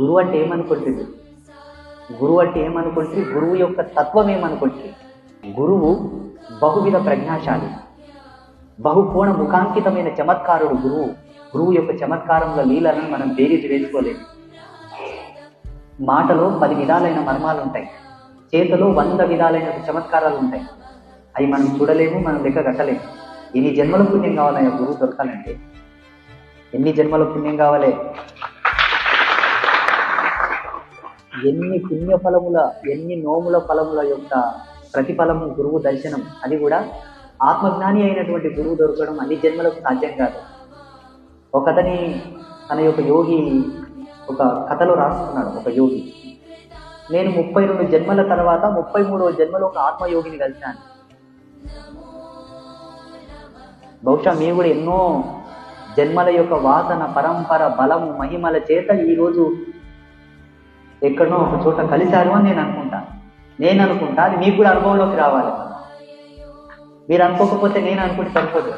గురువు అంటే ఏమనుకుంటుంది? గురువు అంటే ఏమనుకుంటుంది? గురువు యొక్క తత్వం ఏమనుకుంటుంది? గురువు బహువిధ ప్రజ్ఞాశాలి. బహుకోణ ముఖాంకితమైన చమత్కారుడు గురువు. గురువు యొక్క చమత్కారంలో లీలను మనం బేరీజు వేసుకోలేము. మాటలో పది విధాలైన మర్మాలు ఉంటాయి. చేతలో వంద విధాలైన చమత్కారాలు ఉంటాయి. అవి మనం చూడలేము మనం లెక్క కట్టలేము. ఎన్ని జన్మల పుణ్యం కావాలయ్యా గురువు దొరకాలంటే? ఎన్ని జన్మల పుణ్యం కావాలి? ఎన్ని పుణ్య ఫలముల ఎన్ని నోముల ఫలముల యొక్క ప్రతిఫలము గురువు దర్శనం. అది కూడా ఆత్మజ్ఞాని అయినటువంటి గురువు దొరకడం అన్ని జన్మలకు సాధ్యం కాదు. ఒకతని తన యొక్క యోగి ఒక కథలో రాసుకున్నాడు ఒక యోగి. నేను ముప్పై రెండు జన్మల తర్వాత ముప్పై మూడవ జన్మలో ఒక ఆత్మయోగిని కలిశాను. బహుశా మీ కూడా ఎన్నో జన్మల యొక్క వాసన పరంపర బలము మహిమల చేత ఈరోజు ఎక్కడనో ఒక చోట కలిశారు అని నేను అనుకుంటా. నేను అనుకుంటా అది మీకు కూడా అనుభవంలోకి రావాలి. మీరు అనుకోకపోతే నేను అనుకుంటే సరిపోదు.